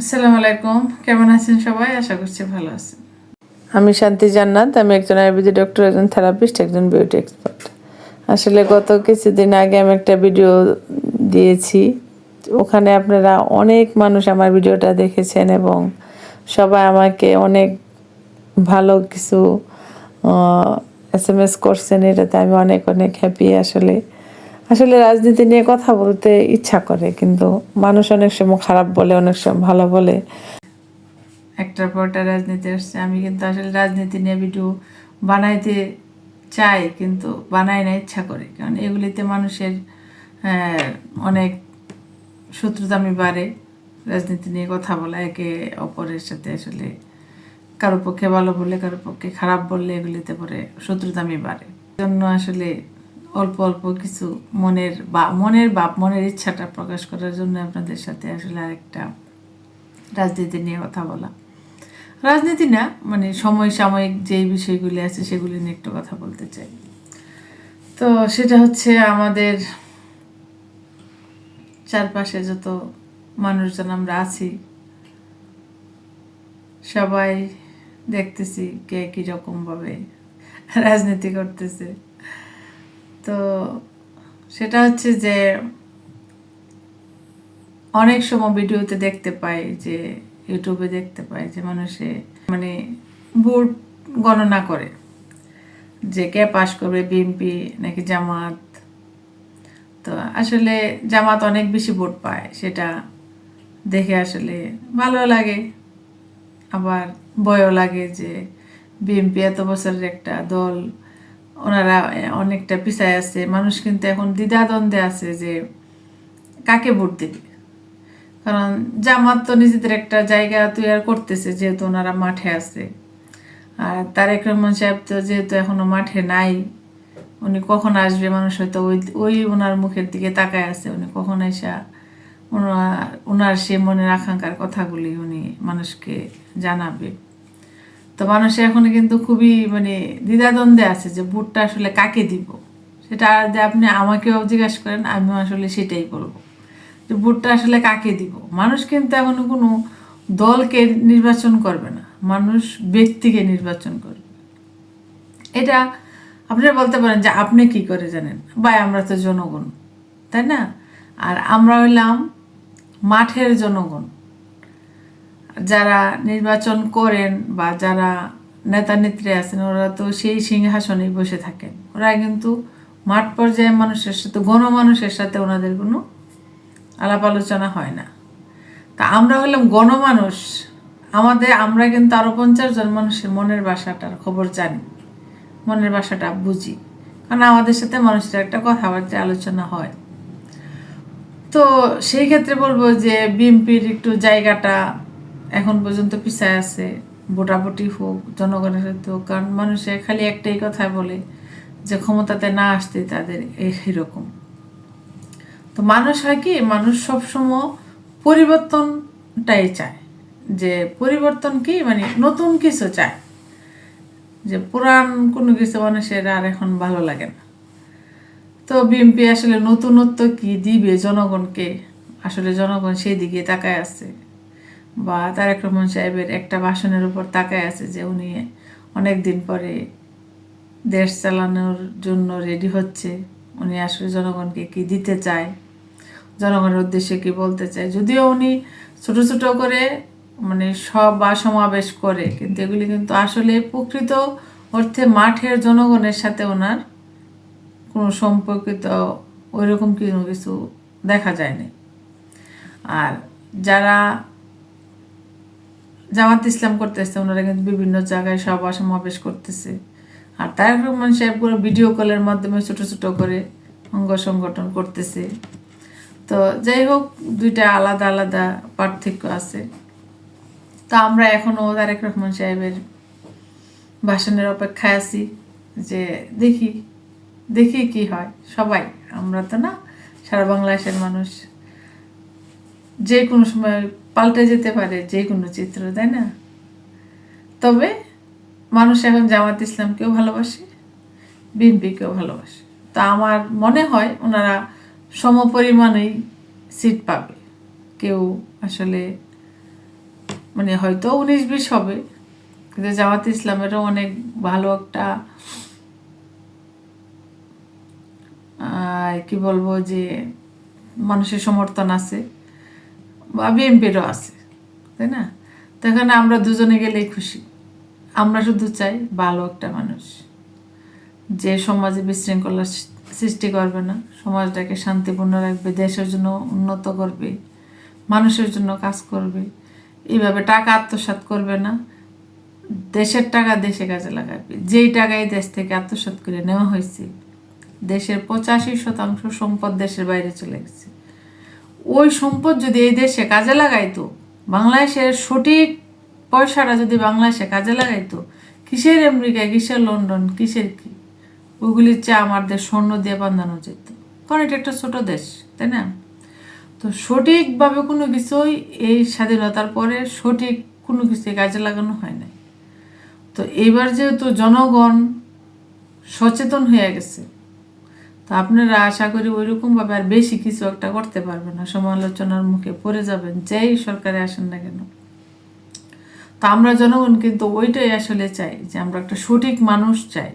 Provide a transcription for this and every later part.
আসসালামু আলাইকুম। কেমন আছেন সবাই? আশা করছি ভালো আছেন। আমি শান্তি জান্নাত। আমি একজন আয়ুর্বেদিক ডক্টর, একজন থেরাপিস্ট, একজন বিউটি এক্সপার্ট। আসলে গত কিছুদিন আগে আমি একটা ভিডিও দিয়েছি। ওখানে আপনারা অনেক মানুষ আমার ভিডিওটা দেখেছেন এবং সবাই আমাকে অনেক ভালো কিছু এস এম এস করছেন। এটাতে আমি অনেক অনেক হ্যাপি আসলে। আসলে রাজনীতি নিয়ে কথা বলতে ইচ্ছা করে, কিন্তু মানুষ অনেক সময় খারাপ বলে, অনেক সময় ভালো বলে। একটার পর একটা রাজনীতি আসছে। আমি কিন্তু আসলে রাজনীতি নিয়ে ভিডিও বানাইতে চাই, কিন্তু বানাই না, ইচ্ছা করে। কারণ এগুলিতে মানুষের অনেক শত্রুতামি বাড়ে। রাজনীতি নিয়ে কথা বলা, একে অপরের সাথে আসলে কারও পক্ষে ভালো বললে কারও পক্ষে খারাপ বললে এগুলিতে পরে শত্রুতামি বাড়ে। জন্য আসলে অল্প অল্প কিছু মনের বা, মনের বাপ মনের ইচ্ছাটা প্রকাশ করার জন্য আপনাদের সাথে আসলে আরেকটা রাজনীতি নিয়ে কথা বলা। রাজনীতি না মানে সময় সাময়িক যেই বিষয়গুলি আছে সেগুলি নিয়ে একটু কথা বলতে চাই। তো সেটা হচ্ছে আমাদের চারপাশে যত মানুষজন আমরা আছি, সবাই দেখতেছি কে কীরকম ভাবে রাজনীতি করতেছে। তো সেটা হচ্ছে যে অনেক সময় ভিডিওতে দেখতে পাই যে ইউটিউবে দেখতে পাই যে মানুষে মানে ভোট গণনা করে যে কে পাশ করবে বিএনপি নাকি জামাত। তো আসলে জামাত অনেক বেশি ভোট পায়, সেটা দেখে আসলে ভালো লাগে। আবার ভয়ও লাগে যে বিএনপি এত বছরের একটা দল ওনারা অনেকটা পিছায় আছে। মানুষ কিন্তু এখন দ্বিধাদ্বন্দ্বে আছে যে কাকে ভোট দেবে? কারণ জামাত তো নিজেদের একটা জায়গা তৈরি করতেছে, যেহেতু ওনারা মাঠে আছে। আর তারেক রহমান সাহেব তো যেহেতু এখনও মাঠে নাই, উনি কখন আসবে? মানুষ হয়তো ওই ওই ওনার মুখের দিকে তাকায় আছে। উনি কখন এসা ওনার ওনার সে মনের আকাঙ্ক্ষার কথাগুলি উনি মানুষকে জানাবে। তো মানুষ এখন কিন্তু খুবই মানে দ্বিধাদ্বন্দ্বে আছে যে ভোটটা আসলে কাকে দিব? সেটা যদি আপনি আমাকেও জিজ্ঞাসা করেন, আমিও আসলে সেটাই বলব। যে ভোটটা আসলে কাকে দিব? মানুষ কিন্তু এখন কোনো দলকে নির্বাচন করবে না, মানুষ ব্যক্তিকে নির্বাচন করবে। এটা আপনারা বলতে পারেন যে আপনি কি করে জানেন? ভাই, আমরা তো জনগণ, তাই না? আর আমরা হইলাম মাঠের জনগণ। যারা নির্বাচন করেন বা যারা নেতা নেত্রী আছেন, ওরা তো সেই সিংহাসনেই বসে থাকেন। ওরা কিন্তু মাঠ পর্যায়ে মানুষের সাথে গণমানুষের সাথে ওনাদের কোনো আলাপ আলোচনা হয় না। তা আমরা হলাম গণমানুষ আমাদের, আমরা কিন্তু আরও পঞ্চাশ জন মানুষের মনের বাসাটার খবর জানি, মনের বাসাটা বুঝি। কারণ আমাদের সাথে মানুষের একটা কথাবার্তা আলোচনা হয়। তো সেই ক্ষেত্রে বলব যে বিএনপির একটু জায়গাটা এখন পর্যন্ত পিছায় আছে, ভোটাভুটি হোক, জনগণের হোক, কারণ মানুষে খালি একটাই কথা বলে যে ক্ষমতাতে না আসতে তাদের এরকম। তো মানুষ হয় কি, মানুষ সবসময় পরিবর্তনটাই চায়। যে পরিবর্তন কি মানে নতুন কিছু চায়। যে পুরান কোনো কিছু মানুষের আর এখন ভালো লাগে না। তো বিএনপি আসলে নতুনত্ব কি দিবে জনগণকে? আসলে জনগণ সেই দিকে তাকায় আছে। বা তারেক রহমান সাহেবের একটা ভাষণের উপর তাকায় আছে যে উনি অনেক দিন পরে দেশ চালানোর জন্য রেডি হচ্ছে। উনি আসলে জনগণকে কি দিতে চায়? জনগণের উদ্দেশ্যে কি বলতে চায়? যদিও উনি ছোট ছোট করে মানে সব বা সমাবেশ করে, কিন্তু এগুলি কিন্তু আসলে প্রকৃত অর্থে মাঠের জনগণের সাথে ওনার কোনো সম্পর্কিত ওইরকম কোনো কিছু দেখা যায়নি। আর যারা জামাত ইসলাম করতেছে, ওনারা কিন্তু বিভিন্ন জায়গায় সভা সমাবেশ করতেছে। আর তারেক রহমান সাহেব করে ভিডিও কলের মাধ্যমে ছোট ছোট করে অঙ্গ সংগঠন করতেছে। তো যাই হোক, দুইটা আলাদা আলাদা পার্থক্য আছে। তো আমরা এখনও তারেক রহমান সাহেবের ভাষণের অপেক্ষায় আছি যে দেখি দেখি কি হয়। সবাই, আমরা তো না, সারা বাংলাদেশের মানুষ যে কোনো সময় পাল্টে যেতে পারে যে কোনো চিত্র, তাই না? তবে মানুষ এখন জামাত ইসলামকেও ভালোবাসে, বিএনপিকেও ভালোবাসে। তা আমার মনে হয় ওনারা সমপরিমাণেই সিট পাবে। কেউ আসলে মানে হয়তো উনিশ বিশ হবে, কিন্তু জামাত ইসলামেরও অনেক ভালো একটা কি বলব যে মানুষের সমর্থন আছে। বা বিএনপিরও আছে, তাই না? তো এখানে আমরা দুজনে গেলেই খুশি। আমরা শুধু চাই ভালো একটা মানুষ। যে সমাজে বিশৃঙ্খলা সৃষ্টি করবে না, সমাজটাকে শান্তিপূর্ণ রাখবে, দেশের জন্য উন্নত করবে, মানুষের জন্য কাজ করবে। এইভাবে টাকা আত্মসাৎ করবে না, দেশের টাকা দেশে কাজে লাগাবে। যেই টাকাই দেশ থেকে আত্মসাৎ করে নেওয়া হয়েছে, দেশের পঁচাশি শতাংশ সম্পদ দেশের বাইরে চলে গেছে। ওই সম্পদ যদি এই দেশে কাজে লাগাইতো, বাংলাদেশের সঠিক পয়সাটা যদি বাংলাদেশে কাজে লাগাইতো, কিসের আমেরিকা কিসের লন্ডন, কিসের কি? ওইগুলির চেয়ে আমার দেশ স্বর্ণ দিয়ে বাঁধানো যেত। কারণ এটা একটা ছোট দেশ, তাই না? তো সঠিকভাবে কোনো কিছুই এই স্বাধীনতার পরে সঠিক কোনো কিছুই কাজে লাগানো হয় নাই। তো এইবার যেহেতু জনগণ সচেতন হয়ে গেছে তো আপনারা আশা করি ওইরকমভাবে আর বেশি কিছু একটা করতে পারবেন না। সমালোচনার মুখে পড়ে যাবেন, যেই সরকারে আসেন না কেন। তা আমরা জনগণ কিন্তু ওইটাই আসলে চাই যে আমরা একটা সঠিক মানুষ চাই,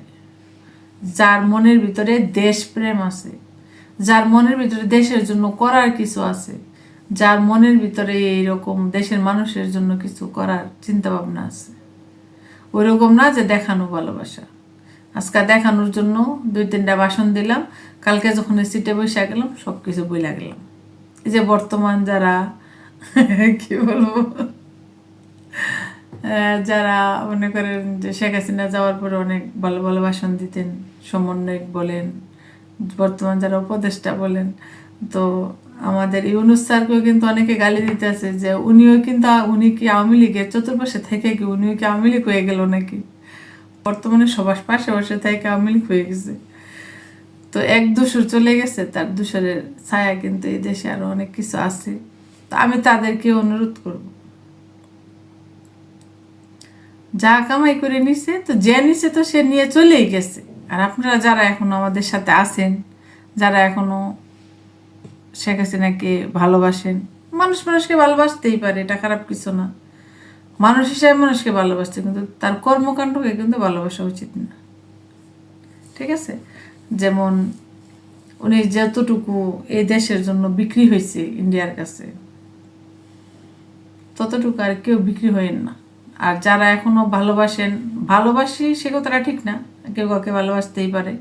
যার মনের ভিতরে দেশপ্রেম আছে, যার মনের ভিতরে দেশের জন্য করার কিছু আছে, যার মনের ভিতরে এইরকম দেশের মানুষের জন্য কিছু করার চিন্তা ভাবনা আছে। ওইরকম না যে দেখানো ভালোবাসা। আজকে দেখানোর জন্য দুই তিনটা বাসন দিলাম। কালকে যখন সিটে বসে গেলাম সব কিছু বইলা গেলাম। এই যে বর্তমান যারা, কি বলব? যারা মনে করেন যে শেখ হাসিনা যাওয়ার পরে অনেক ভালো ভালো ভাষণ দিতেন, সমন্বয়ক বলেন, বর্তমান যারা উপদেষ্টা বলেন, তো আমাদের ইউনুস স্যারকেও কিন্তু অনেকে গালি দিতে আছে যে উনিও কিন্তু উনি কি আওয়ামী লীগের চতুর্পাশে থেকে কি উনিও কি আওয়ামী লীগ হয়ে গেল নাকি? বর্তমানে সবার পাশে পাশে থেকে আওয়ামী লীগ হয়ে গেছে। তো এক দূষর চলে গেছে, তার দূষরের ছায়া কিন্তু এই দেশে আরও অনেক কিছু আছে। তো আমি তাদেরকে অনুরোধ করব। যা কামাই করে নিছে, তো যে নিছে তো সে নিয়ে চলেই গেছে। আর আপনারা যারা এখনও আমাদের সাথে আছেন, যারা এখনও শেখ হাসিনাকে ভালোবাসেন, মানুষ মানুষকে ভালোবাসতেই পারে, এটা খারাপ কিছু না। মানুষ হিসাবে মানুষকে ভালোবাসছে, কিন্তু তার কর্মকাণ্ডকে কিন্তু ভালোবাসা উচিত না। ঠিক আছে? যেমন উনি যতটুকু এই দেশের জন্য বিক্রি হয়েছে ইন্ডিয়ার কাছে, ততটুকু আর কেউ বিক্রি হয়েন না। আর যারা এখনও ভালোবাসেন, ভালোবাসি সে কথাটা ঠিক না, কেউ কাউকে ভালোবাসতেই পারে।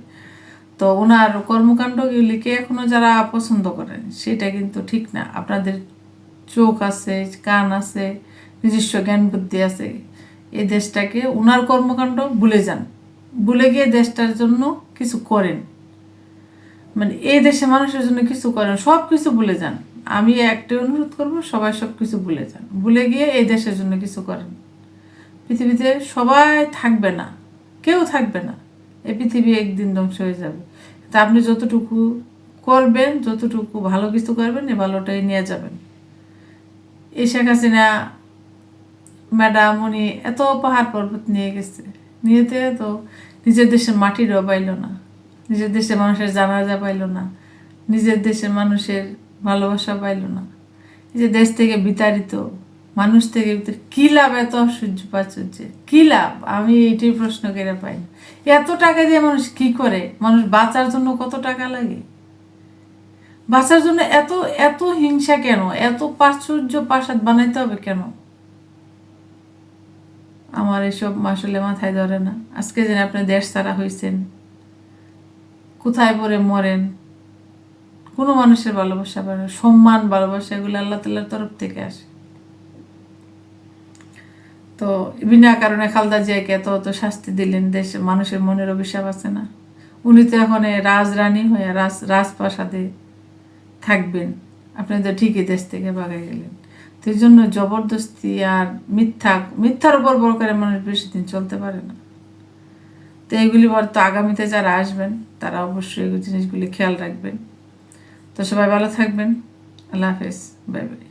তো ওনার কর্মকাণ্ডগুলিকে এখনও যারা পছন্দ করেন, সেটা কিন্তু ঠিক না। আপনাদের চোখ আছে, কান আছে নিজস্ব জ্ঞান বুদ্ধি আছে। এই দেশটাকে ওনার কর্মকাণ্ড ভুলে যান। ভুলে গিয়ে দেশটার জন্য কিছু করেন। মানে এই দেশে মানুষের জন্য কিছু করেন সব কিছু ভুলে যান। আমি একটাই অনুরোধ করব, সবাই সব কিছু ভুলে যান। ভুলে গিয়ে এই দেশের জন্য কিছু করেন। পৃথিবীতে সবাই থাকবে না, কেউ থাকবে না। এই পৃথিবী একদিন ধ্বংস হয়ে যাবে। তা আপনি যতটুকু করবেন, যতটুকু ভালো কিছু করবেন, এই ভালোটাই নিয়ে যাবেন। এই শেখ হাসিনা ম্যাডাম, উনি এত পাহাড় পর্বত নিয়ে গেছে। নিয়েতে তো নিজের দেশের মাটিরও পাইল না। নিজের দেশের মানুষের জানাজা পাইল না। নিজের দেশের মানুষের ভালোবাসা পাইল না। যে দেশ থেকে বিতাড়িত, মানুষ থেকে কী লাভ এত অসহ্য প্রাচুর্যে? কী লাভ? আমি এইটাই প্রশ্ন করে পাই। এত টাকা দিয়ে মানুষ কি করে? মানুষ বাঁচার জন্য কত টাকা লাগে? বাঁচার জন্য এত এত হিংসা কেন? এত প্রাচুর্য প্রাসাদ বানাইতে হবে কেন? আমার এসব আসলে মাথায় ধরে না। আজকে যেন আপনি দেশ ছাড়া হয়েছেন কোথায় পরে মরেন? কোনো মানুষের ভালোবাসা পারে না। সম্মান, ভালোবাসা, এগুলো আল্লাহ তাল্লার তরফ থেকে আসে। তো বিনা কারণে খালদা জিয়াকে এত অত শাস্তি দিলেন, দেশে মানুষের মনের অভিশাপ আছে না। উনি তো এখন রাজরানী হয়ে রাজ, রাজপ্রাসাদে থাকবেন। আপনি তো ঠিকই দেশ থেকে বাগাই গেলেন। তো এই জন্য জবরদস্তি আর মিথ্যা, মিথ্যার উপর বড় করে মানুষ বেশি দিন চলতে পারে না। তো এইগুলি তো আগামীতে যারা আসবেন, তারা অবশ্যই এই জিনিসগুলি খেয়াল রাখবেন। তো সবাই ভালো থাকবেন। আল্লাহ হাফেজ। Bye bye.